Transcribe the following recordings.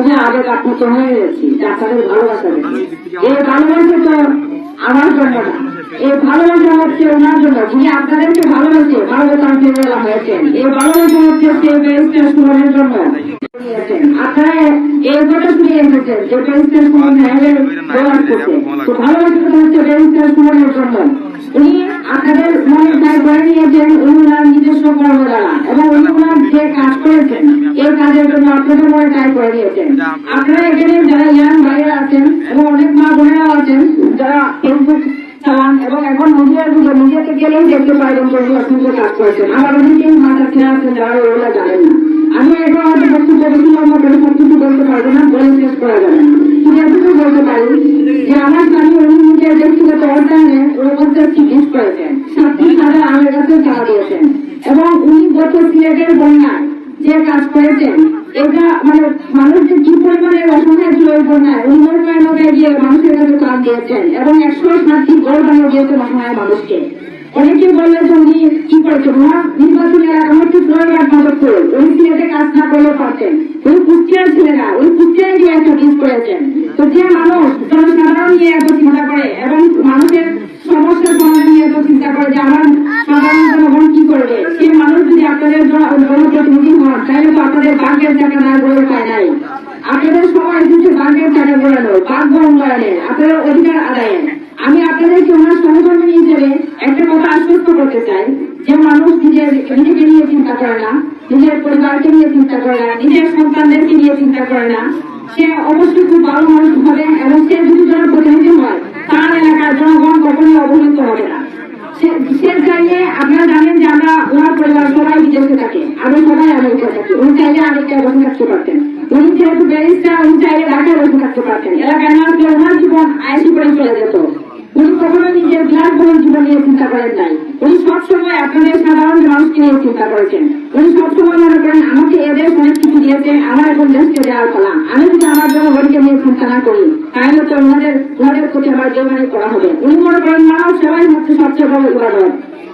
খুবই আবেগ আপ্লুত হয়ে গেছি আপনাদের ভালোবাসা। এই ভালোবাসা তো আমার জন্য না। এই ভালোবাসা হচ্ছে ওনার জন্য। যিনি আপনাদেরকে ভালোবাসে ভালোবাসার ফেরবেলা হয়েছেন এই ভালোবাসা হচ্ছে সেই সুমনের জন্য। আপনারা এই কথা শুনে এসেছেন যে তো ভালোবাসা হচ্ছে ব্যারিস্টার সুমনের জন্য। উনি আপনাদের মনে দায় করে নিয়েছেন উনি নিজস্ব কর্ম দ্বারা এবং উনি যে কাজ কাজের জন্য আপনাদের মনে করে আপনারা এখানে যারা ইয়াং ভাইয়েরা আছেন এবং অনেক মা বোনেরাও আছেন যারা ফেসবুক চালান এবং এখন মিডিয়ার যুগে মিডিয়াতে দেখতে কাজ করেছেন। আবার অনেকেই মাথা ছেড়ে আছেন যারা ওগুলো জানেন না। আমি এখন হয়তো বক্তব্য করে সব কিছু বলতে পারব না বলে শেষ করা যাবে না। কিন্তু এতটুকু বলতে পারি যে আমার স্বামী উনি নিজের ব্যক্তিগত অর্থায়নে ওর মধ্যে চিকিৎসা করেছেন। সাতটি আমের কাছে টাকা দিয়েছেন। এবং উনি গত সিলেটের বন্যায় যে কাজ করেছেন, এটা মানে মানুষ কি পরিমাণে অসহায় ছিল ওই বন্যায় উনি মনে নৌকায় গিয়ে মানুষের কাছে কাজ দিয়েছেন এবং একশো ষাটটি গড় বানিয়ে দিয়েছেন অসহায় মানুষকে। অনেকে বললেন উনি কি করেছেন? ওনার নির্বাচনী এলাকা হচ্ছে প্রয়োগ মদত উনি সিলেটে কাজ না করলে পারতেন? উনি কুষ্টিয়ার না, উনি কুষ্টিয়ায় গিয়ে একটা কাজ করেছেন। তো যে মানুষ, জনসাধারণ নিয়ে এত তো আপনাদের ভাগ্যের টাকা না গড়ে পায় নাই। আপনাদের সবাই দিচ্ছে ভাগ্যের টাকা গড়ানো ভাগ্য উন্নয়নের আপনারা অধিকার আদায়। আমি আপনাদেরকে ওনার সহকর্মী হিসেবে একটা কথা আশ্বস্ত করতে চাই, যে মানুষ নিজের নিজেকে নিয়ে চিন্তা করে না, নিজের পরিবারকে নিয়ে চিন্তা করে না, নিজের সন্তানদেরকে নিয়ে চিন্তা করে না। সে অবশ্যই খুব ভালো মানুষ হবে উনি চাইলে আমেরিকায় বসে থাকতে পারতেন। উনি যেহেতু ব্যারিস্টার, উনি চাইলে ইবাদত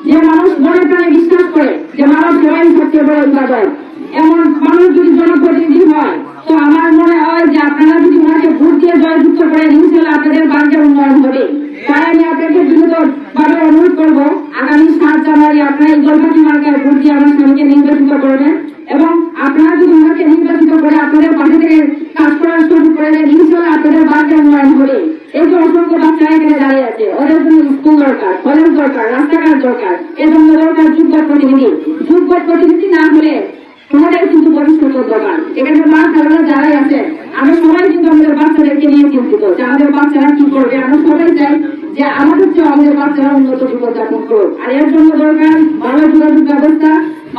যে মানুষ মনে প্রাণে বিশ্বাস করে, যে মানব সেবাই সবচেয়ে বড় ইবাদত এমন মানুষ যদি জনপ্রতিনিধি হয়। তো আমার মনে হয় যে আপনারা যদি ওনাকে ভোট দিয়ে জয়যুক্ত করেন, ইনশাল্লাহ আপনাদের বাড়িতে উন্নয়ন হবে। তাই আমি আপনাকে দ্রুত ভাবে অনুরোধ করব, আগামী সাত জানুয়ারি আপনারা এই জলপাতি মার্কায় ভোট দিয়ে আমার স্বামীকে নির্বাচিত করবেন এবং আপনারা যদি ওনাকে নির্বাচিত করে আপনাদের পাশে থেকে কাজ করা শুরু করে দেন, ইনশাল্লাহ আপনাদের বাড়িতে উন্নয়ন হবে। এই যে অসংখ্য বাচ্চা এখানে দাঁড়িয়ে আছে, ওদের জন্য স্কুল দরকার, কলেজ দরকার, রাস্তাঘাট দরকার এজন্য দরকার যোগ্য প্রতিনিধি। যোগ্য প্রতিনিধি না হলে তোমাদের কিন্তু ভবিষ্যৎ দরকার। এখানে খালারা যারাই আছে, আমরা সবাই কিন্তু আমাদের বাচ্চাদেরকে নিয়ে চিন্তিত। যে আমাদের বাচ্চারা কি করবে? আমরা সবাই চাই যে আমাদের চেয়ে আমাদের বাচ্চারা উন্নত জীবনযাপন করুক। আর এর জন্য দরকার ভালো যোগাযোগ ব্যবস্থা,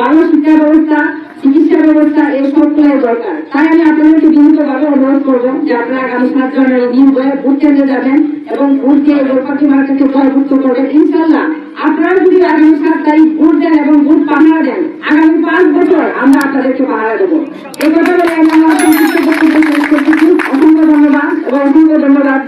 ভালো শিক্ষা ব্যবস্থা, চিকিৎসা ব্যবস্থা, এই সবগুলোই দরকার। তাই আমি আপনাদেরকে বিনীতভাবে অনুরোধ করব যে আপনারা আগামী সাত জানুয়ারি দিন বয়ে ভোট কেন্দ্রে যাবেন এবং ভোট দিয়ে লোকপাখি মার্কেটকে জয়যুক্ত করবেন। ইনশাল্লাহ আপনারা যদি আগামী সাত তারিখ ভোট দেন এবং ভোট পাহারা দেন, আগামী পাঁচ বছর আমরা আপনাদেরকে পাহারা দেবো। এ কথা বলে আমি আমার সংক্ষিপ্ত বক্তব্য শেষ করতেছি অসংখ্য ধন্যবাদ এবং অসংখ্য ধন্যবাদ।